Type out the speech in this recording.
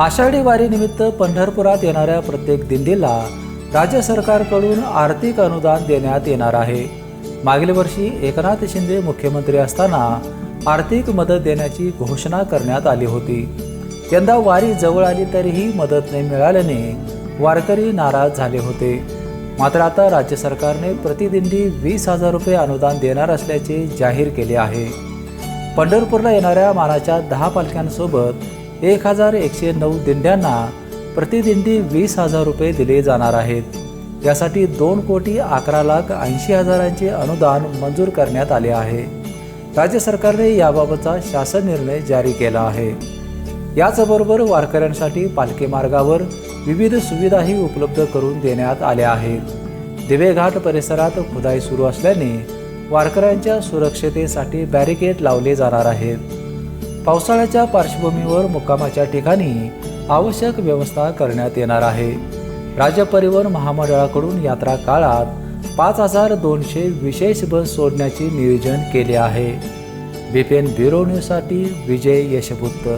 आषाढी वारीनिमित्त पंढरपुरात येणाऱ्या प्रत्येक दिंडीला राज्य सरकारकडून आर्थिक अनुदान देण्यात येणार आहे. मागील वर्षी एकनाथ शिंदे मुख्यमंत्री असताना आर्थिक मदत देण्याची घोषणा करण्यात आली होती. यंदा वारी जवळ आली तरीही मदत नाही मिळाल्याने वारकरी नाराज झाले होते. मात्र आता राज्य सरकारने प्रतिदिंडी वीस हजार रुपये अनुदान देणार असल्याचे जाहीर केले आहे. पंढरपूरला येणाऱ्या मानाच्या दहा पालख्यांसोबत एक हजार एकशे नऊ दिंड्यांना प्रतिदिंडी वीस हजार रुपये दिले जाणार आहेत. यासाठी दोन कोटी अकरा लाख ऐंशी हजारांचे अनुदान मंजूर करण्यात आले आहे. राज्य सरकारने याबाबतचा शासन निर्णय जारी केला आहे. याचबरोबर वारकऱ्यांसाठी पालखी मार्गावर विविध सुविधाही उपलब्ध करून देण्यात आल्या आहेत. दिवेघाट परिसरात खुदाई सुरू असल्याने वारकऱ्यांच्या सुरक्षतेसाठी बॅरिकेड लावले जाणार आहेत. पावसाळ्याच्या पार्श्वभूमीवर मुक्कामाच्या ठिकाणी आवश्यक व्यवस्था करण्यात येणार आहे. राज्य परिवहन महामंडळाकडून यात्रा काळात पाच हजार दोनशे विशेष बस सोडण्याचे नियोजन केले आहे. बीपीएन ब्युरो न्यूजसाठी विजय यशबुत्त